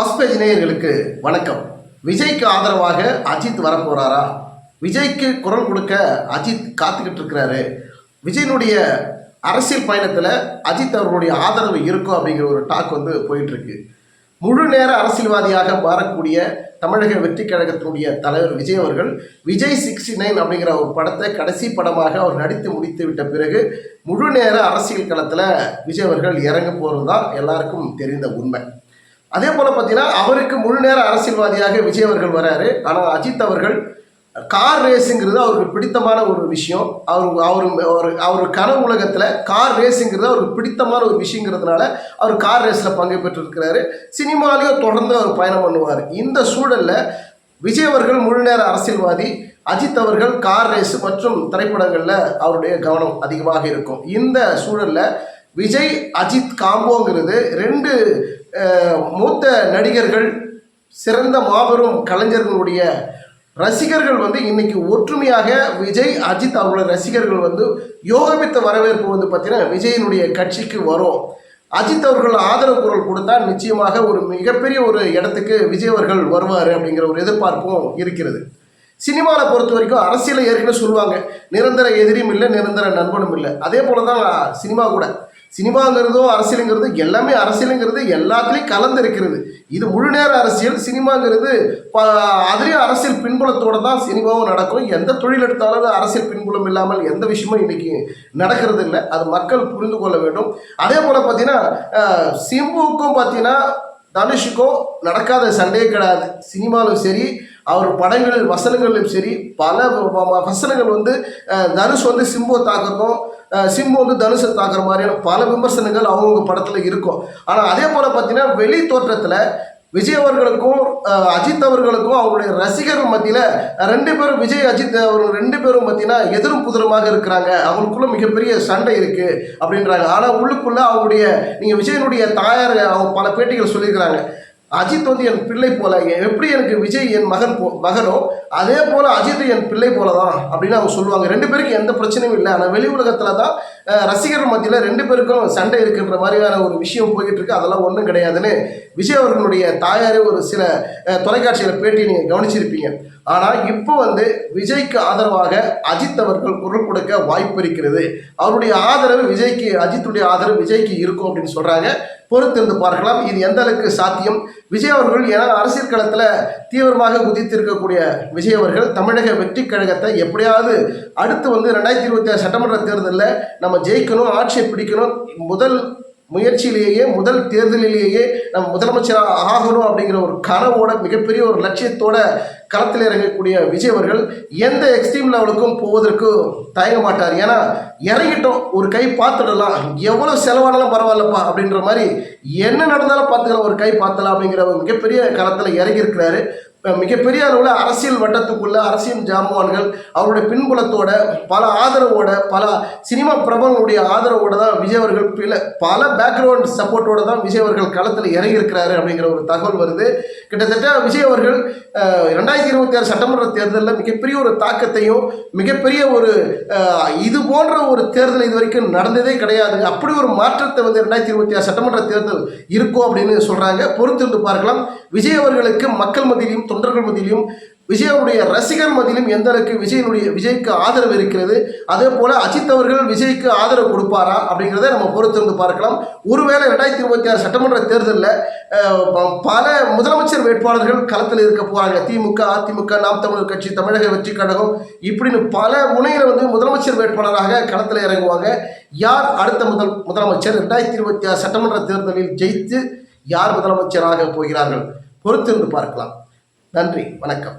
First page நேயர்களுக்கு வணக்கம். விஜய்க்கு ஆதரவாக அஜித் வரப்போகிறாரா விஜய்க்கு குரல் கொடுக்க அஜித் காத்துக்கிட்டு இருக்கிறாரு. விஜயனுடைய அரசியல் பயணத்தில் அஜித் அவர்களுடைய ஆதரவு இருக்கும் அப்படிங்கிற ஒரு டாக் வந்து போயிட்டுருக்கு. முழு நேர அரசியல்வாதியாக மாறக்கூடிய தமிழக வெற்றி கழகத்தினுடைய தலைவர் விஜய் அவர்கள் விஜய் சிக்ஸ்டி நைன் அப்படிங்கிற ஒரு படத்தை கடைசி படமாக அவர் நடித்து முடித்து விட்ட பிறகு முழு நேர அரசியல் களத்தில் விஜய் அவர்கள் இறங்க போகிறது தான் எல்லாருக்கும் தெரிந்த உண்மை. அதே போல் பார்த்தீங்கன்னா அவருக்கு முழு நேர அரசியல்வாதியாக விஜய் அவர்கள் வராரு. ஆனால் அஜித் அவர்கள் கார் ரேஸுங்கிறது அவருக்கு பிடித்தமான ஒரு விஷயம். அவர் அவர் அவர் அவர் கனவு உலகத்தில் கார் ரேஸுங்கிறது அவருக்கு பிடித்தமான ஒரு விஷயங்கிறதுனால அவர் கார் ரேஸில் பங்கு பெற்றிருக்கிறாரு. சினிமாலேயோ தொடர்ந்து அவர் பயணம் பண்ணுவார். இந்த சூழலில் விஜய் அவர்கள் முழு நேர அரசியல்வாதி அஜித் அவர்கள் கார் ரேஸ் மற்றும் திரைப்படங்களில் அவருடைய கவனம் அதிகமாக இருக்கும். இந்த சூழலில் விஜய் அஜித் காம்போங்கிறது ரெண்டு மூத்த நடிகர்கள் சிறந்த மாபெரும் கலைஞர்களுடைய ரசிகர்கள் வந்து இன்னைக்கு ஒற்றுமையாக விஜய் அஜித் அவர்களோட ரசிகர்கள் வந்து யோகமித்த வரவேற்பு வந்து பார்த்தீங்கன்னா விஜயினுடைய கட்சிக்கு வரும். அஜித் அவர்கள் ஆதரவு குரல் கொடுத்தா நிச்சயமாக ஒரு மிகப்பெரிய ஒரு இடத்துக்கு விஜய் அவர்கள் வருவார் அப்படிங்கிற ஒரு எதிர்பார்ப்பும் இருக்கிறது. சினிமாவில் பொறுத்த வரைக்கும் அரசியலை ஏற்கனவே சொல்லுவாங்க நிரந்தர எதிரியும் இல்லை நிரந்தர நண்பனும் இல்லை. அதே போல தான் சினிமா கூட. சினிமாங்கிறதோ அரசியலுங்கிறது எல்லாமே அரசியலுங்கிறது எல்லாத்துலேயும் கலந்து இருக்கிறது இது முழு நேர அரசியல் சினிமாங்கிறது அதுலேயும் அரசியல் பின்புலத்தோடு தான் சினிமாவும் நடக்கும். எந்த தொழில் எடுத்தாலும் அரசியல் பின்புலம் இல்லாமல் எந்த விஷயமும் இன்றைக்கி நடக்கிறது இல்லை அது மக்கள் புரிந்து கொள்ள வேண்டும். அதே போல் பார்த்தீங்கன்னா சிம்புக்கும் சிம்புவுக்கும் பார்த்தீங்கன்னா தனுஷுக்கும் நடக்காத சண்டையே கிடையாது. சினிமாவிலும் சரி அவர் படங்கள் வசனங்களிலும் சரி பல வசனங்கள் வந்து தனுஷ் வந்து சிம்புவை தாக்குறதும் சிம்பு வந்து தனுஷை தாக்குற மாதிரியான பல விமர்சனங்கள் அவங்கவுங்க படத்தில் இருக்கும். ஆனால் அதே போல் பார்த்தீங்கன்னா வெளி தோற்றத்தில் விஜய் அவர்களுக்கும் அஜித் அவர்களுக்கும் அவங்களுடைய ரசிகர்கள் மத்தியில் ரெண்டு பேரும் விஜய் அஜித் அவர்கள் ரெண்டு பேரும் பார்த்தீங்கன்னா எதிரும் புதிரமாக இருக்கிறாங்க. அவங்களுக்குள்ள மிகப்பெரிய சண்டை இருக்கு அப்படின்றாங்க. ஆனால் உள்ளுக்குள்ள அவங்களுடைய நீங்கள் விஜயனுடைய தாயார் அவங்க பல பேட்டிகள் சொல்லியிருக்கிறாங்க. அஜித் வந்து என் பிள்ளை போல. எப்படி எனக்கு விஜய் என் மகன் போ மகனோ அதே போல் அஜித் என் பிள்ளை போல தான் அப்படின்னு அவங்க சொல்லுவாங்க. ரெண்டு பேருக்கு எந்த பிரச்சனையும் இல்லை. ஆனால் வெளி உலகத்தில் தான் ரசிகர்கள் மத்தியில் ரெண்டு பேருக்கும் சண்டை இருக்குன்ற மாதிரியான ஒரு விஷயம் போய்கிட்டு இருக்கு. அதெல்லாம் ஒன்றும் கிடையாதுன்னு விஜய் அவர்களுடைய தாயாரே ஒரு சில தொலைக்காட்சியில் பேட்டி நீங்கள் கவனிச்சிருப்பீங்க. ஆனால் இப்போ வந்து விஜய்க்கு ஆதரவாக அஜித் அவர்கள் குரல் கொடுக்க வாய்ப்பு இருக்கிறது. அவருடைய ஆதரவு விஜய்க்கு அஜித்துடைய ஆதரவு விஜய்க்கு இருக்கும் அப்படின்னு சொல்கிறாங்க பொறுத்திருந்து பார்க்கலாம். இது எந்த அளவுக்கு சாத்தியம்? விஜய் அவர்கள் ஏன்னா அரசியல் களத்தில் தீவிரமாக குதித்திருக்கக்கூடிய விஜய் அவர்கள் தமிழக வெற்றி கழகத்தை எப்படியாவது அடுத்து வந்து ரெண்டாயிரத்தி இருபத்தி ஆறு சட்டமன்ற தேர்தலில் நம்ம ஜெயிக்கணும் ஆட்சியை பிடிக்கணும் முதல் முயற்சியிலேயே முதல் தேர்தலிலேயே நம்ம முதலமைச்சராக ஆகணும் அப்படிங்கிற ஒரு கனவோட மிகப்பெரிய ஒரு லட்சியத்தோட களத்தில் இறங்கக்கூடிய விஜய் அவர்கள் எந்த எக்ஸ்ட்ரீம் லெவலுக்கும் போவதற்கு தயங்க மாட்டார் ஏன்னா இறங்கிட்டோம் ஒரு கை பார்த்துடலாம். எவ்வளோ செலவானாலும் பரவாயில்லப்பா அப்படின்ற மாதிரி என்ன நடந்தாலும் பார்த்துக்கலாம் ஒரு கை பார்த்தலாம் அப்படிங்கிற ஒரு மிகப்பெரிய களத்தில் இறங்கியிருக்கிறாரு. மிகப்பெரிய அளவில் அரசியல் வட்டத்துக்குள்ள அரசியல் ஜாம்பவான்கள் அவருடைய பின்புலத்தோட பல ஆதரவோட பல சினிமா பிரபலங்களுடைய ஆதரவோட தான் விஜய் அவர்கள் பில பல பேக்ரவுண்ட் சப்போர்ட்டோட தான் விஜய் அவர்கள் களத்தில் இறங்கியிருக்கிறாரு அப்படிங்கிற ஒரு தகவல் வருது. கிட்டத்தட்ட விஜய் அவர்கள் ரெண்டாயிரத்தி இருபத்தி ஆறு சட்டமன்ற தேர்தலில் மிகப்பெரிய ஒரு தாக்கத்தையும் மிகப்பெரிய ஒரு இது போன்ற ஒரு தேர்தல் இது வரைக்கும் நடந்ததே கிடையாது. அப்படி ஒரு மாற்றத்தை வந்து ரெண்டாயிரத்தி இருபத்தி ஆறு சட்டமன்ற தேர்தல் இருக்கும் அப்படின்னு சொல்கிறாங்க பொறுத்திருந்து பார்க்கலாம். விஜய் அவர்களுக்கு மக்கள் மத்தியிலும் தொண்டர்கள் மத்தியிலும் விஜயனுடைய ரசிகர் மத்தியிலும் எந்த அளவுக்கு விஜயனுடைய விஜய்க்கு ஆதரவு இருக்கிறது அதே போல அஜித் அவர்கள் விஜய்க்கு ஆதரவு கொடுப்பாரா அப்படிங்கிறத நம்ம பொறுத்திருந்து பார்க்கலாம். ஒருவேளை ரெண்டாயிரத்தி இருபத்தி ஆறு சட்டமன்ற தேர்தலில் பல முதலமைச்சர் வேட்பாளர்கள் களத்தில் இருக்க போறாங்க. திமுக அதிமுக நாம் தமிழர் கட்சி தமிழக வெற்றி கழகம் இப்படின்னு பல முனையில் வந்து முதலமைச்சர் வேட்பாளராக களத்தில் இறங்குவாங்க. யார் அடுத்த முதல் முதலமைச்சர்? ரெண்டாயிரத்தி இருபத்தி ஆறு சட்டமன்ற தேர்தலில் ஜெயித்து யார் முதலமைச்சராக போகிறார்கள்? பொறுத்திருந்து பார்க்கலாம். நன்றி வணக்கம்.